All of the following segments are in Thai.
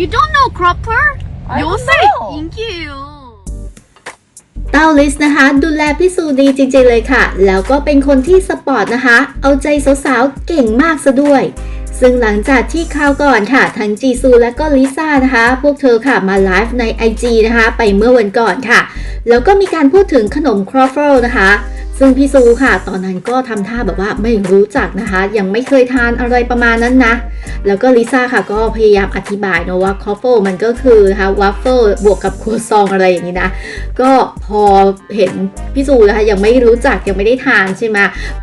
You don't know Cropper? I You don't say know. thank you. เต้าลิสนะคะ ดูแลพี่ซูดีจริงๆเลยค่ะ แล้วก็เป็นคนที่สปอร์ตนะคะ เอาใจสาวๆ เก่งมากซะด้วย ซึ่งหลังจากที่คราวก่อนค่ะ ทั้งจีซูและก็ลิซ่านะคะ พวกเธอค่ะมาไลฟ์ใน IG นะคะ ไปเมื่อวันก่อนค่ะ แล้วก็มีการพูดถึงขนมครอฟเฟิลนะคะ ซึ่งพี่ซูค่ะ ตอนนั้นก็ทำท่าแบบว่าไม่รู้จักนะคะ ยังไม่เคยทานอะไรประมาณนั้นนะ แล้วก็ลิซ่าค่ะก็พยายามอธิบายเนาะว่าคอฟเฟิลมันก็คือนะคะวัฟเฟิลบวกกับครัวซองอะไรอย่างนี้นะ ก็พอเห็นพี่ซูนะคะยังไม่รู้จักยังไม่ได้ทานใช่ไหม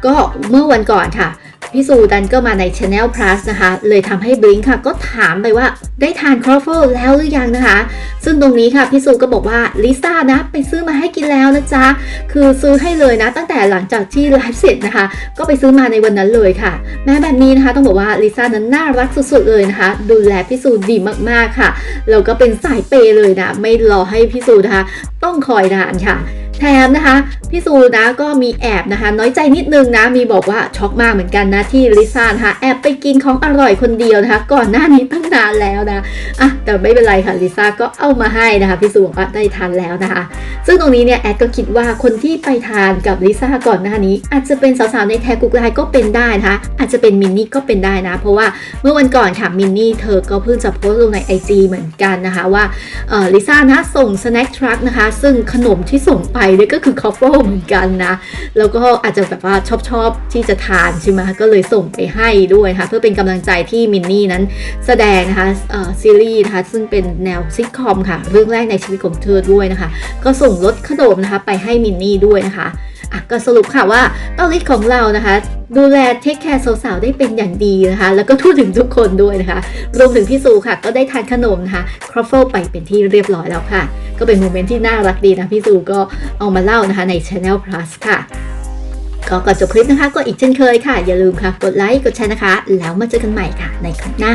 ก็เมื่อวันก่อนค่ะ พี่ซูดันก็มาใน Channel Plus นะคะ เลยทำให้บลิงค่ะ ก็ถามไปว่าได้ทานครอฟเฟิลแล้วหรือยังนะคะ ซึ่งตรงนี้ค่ะพี่ซูก็บอกว่าลิซ่านะไปซื้อมาให้กินแล้วนะจ๊ะ คือซื้อให้เลยนะ ตั้งแต่หลังจากที่ไลฟ์เสร็จนะคะ ก็ไปซื้อมาในวันนั้นเลยค่ะ แม้แบบนี้นะคะต้องบอกว่าลิซ่านั้นน่ารักสุดๆเลยนะคะ ดูแลพี่ซูดีมากๆค่ะแล้วก็เป็นสายเปย์เลยนะ ไม่รอให้พี่ซูนะคะ ต้องคอยนานค่ะ ถมนะคะพี่ซูนะก็มีแอบนะคะ น้อยใจนิดนึงนะ มีบอกว่าช็อกมากเหมือนกันนะที่ลิซ่านะคะแอบไปกินของอร่อยคนเดียวนะคะ ก่อนหน้านี้ตั้งนานแล้วนะอะแต่ไม่เป็นไรค่ะลิซ่าก็เอามาให้นะคะพี่ซูบอกว่าได้ทานแล้วนะคะ ซึ่งตรงนี้เนี่ยแอดก็คิดว่าคนที่ไปทานกับลิซ่าก่อนหน้านี้ อาจจะเป็นสาวๆในแทกกุกไลก็เป็นได้นะคะอาจจะเป็นมินนี่ก็เป็นได้นะ เพราะว่าเมื่อวันก่อนค่ะมินนี่เธอก็เพิ่งจะโพสต์ลงใน IG เหมือนกันนะคะว่าลิซ่านะส่งสแน็คทรัคนะคะซึ่งขนมที่ส่งไปเนี่ยก็คือคอฟเฟิลเหมือนกันนะ แล้วก็อาจจะแบบว่าชอบชอบที่จะทานใช่ไหมก็เลยส่งไปให้ด้วยค่ะ เพื่อเป็นกำลังใจที่มินนี่นั้นแสดงนะคะซีรีส์นะคะซึ่งเป็นแนวซิทคอมค่ะ เรื่องแรกในชีวิตของเธอด้วยนะคะ ก็ส่งรถขนมนะคะไปให้มินนี่ด้วยนะคะอะก็สรุปค่ะว่าเต้าลิศของเรานะคะ ดูแลเทคแคร์สาวๆได้เป็นอย่างดีนะคะ แล้วก็ทั่วถึงทุกคนด้วยนะคะ รวมถึงพี่ซูค่ะ ก็ได้ทานขนมนะคะครอฟเฟิลไปเป็นที่เรียบร้อยแล้วค่ะ ก็เป็นโมเมนต์ที่น่ารักดีนะพี่ซูก็เอามาเล่านะคะใน Channel Plus ค่ะ ก็ก่อนจบคลิปนะคะ ก็อีกเช่นเคยค่ะ อย่าลืมค่ะ กดไลค์ กดแชร์นะคะ แล้วมาเจอกันใหม่ค่ะ ในคลิปหน้า